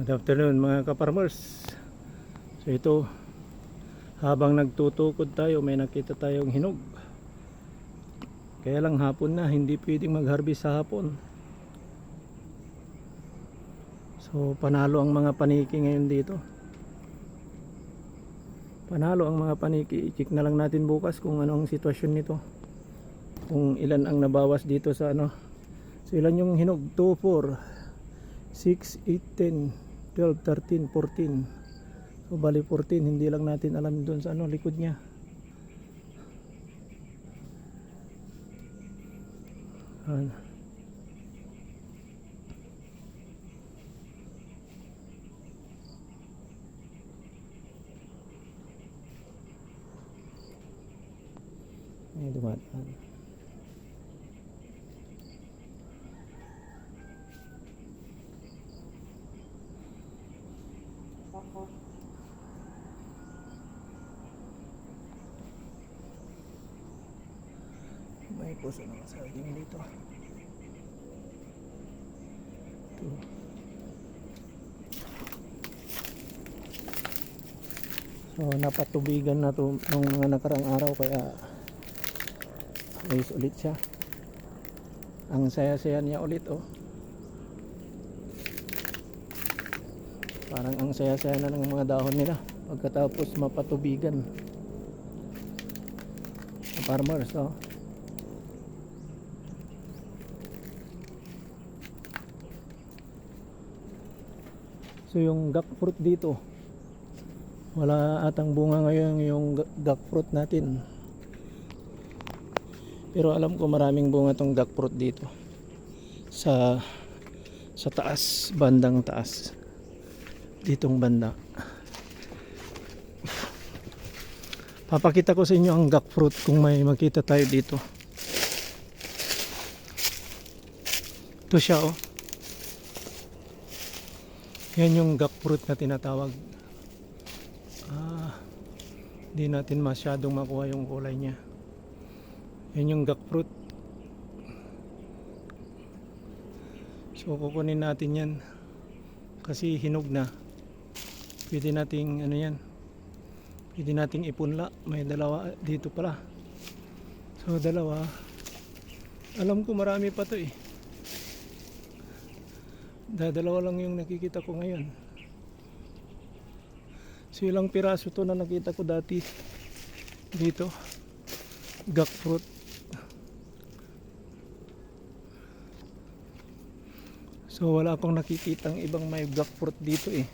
Good afternoon mga kaparmers. So ito, habang nagtutukod tayo, may nakita tayong hinog. Kaya lang hapon na, hindi pwedeng mag-harvest sa hapon. So panalo ang mga paniki ngayon dito. Panalo ang mga paniki. I-check na lang natin bukas kung ano ang sitwasyon nito. Kung ilan ang nabawas dito sa ano. So ilan yung hinog? 2, 4, 6, 8, 10, 12, 13, 14. So bali 14, hindi lang natin alam doon sa ano likod niya. Ayan. May dumadaan. May puso na saging dito. Ito. So napatubigan na to nung mga nakarang araw kaya ayos ulit siya. Ang saya-saya niya ulit oh. Parang ang saya-saya na ng mga dahon nila pagkatapos mapatubigan. Sa farmers oh. So yung gak fruit dito wala atang bunga ngayon yung ga- gak fruit natin. Pero alam ko maraming bunga tong gak fruit dito. Sa sa taas, bandang taas. Ditong banda. Papakita ko sa inyo ang gak fruit kung may makita tayo dito. Ito siya oh. Yan yung gak fruit na tinatawag. Ah, hindi natin masyadong makuha yung kulay niya. Yan yung gak fruit. So kukunin natin yan kasi hinog na. Pwede nating ano yan. Pwede nating ipunla. May dalawa dito pala. So dalawa. Alam ko marami pa to eh. Dadalawa lang yung nakikita ko ngayon. So ilang piraso to na nakita ko dati dito. Gak fruit. So wala akong nakikitang ibang may gak fruit dito eh.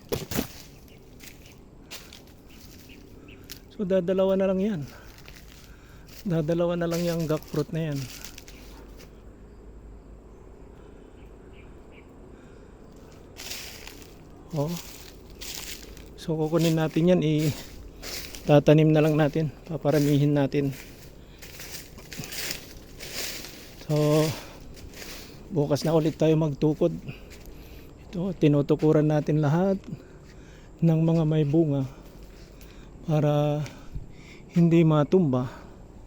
So dadalawa na lang yan. Dadalawa na lang yung gak fruit na yan. Oh. So kukunin natin yan i tatanim na lang natin, paparamihin natin. So bukas na ulit tayo magtukod. Ito, tinutukuran natin lahat ng mga may bunga para hindi matumba,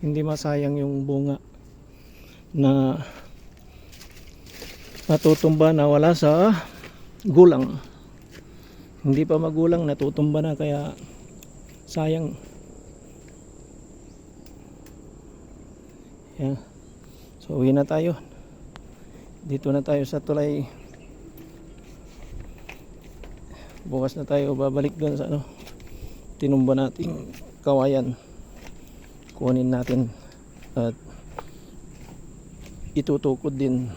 hindi masayang yung bunga na matutumba na wala sa gulang. Hindi pa magulang natutumba na kaya sayang. Yeah. so uwi na tayo. Dito na tayo sa tulay. Bukas na tayo babalik doon sa ano tinumba nating kawayan. Kunin natin at itutukod din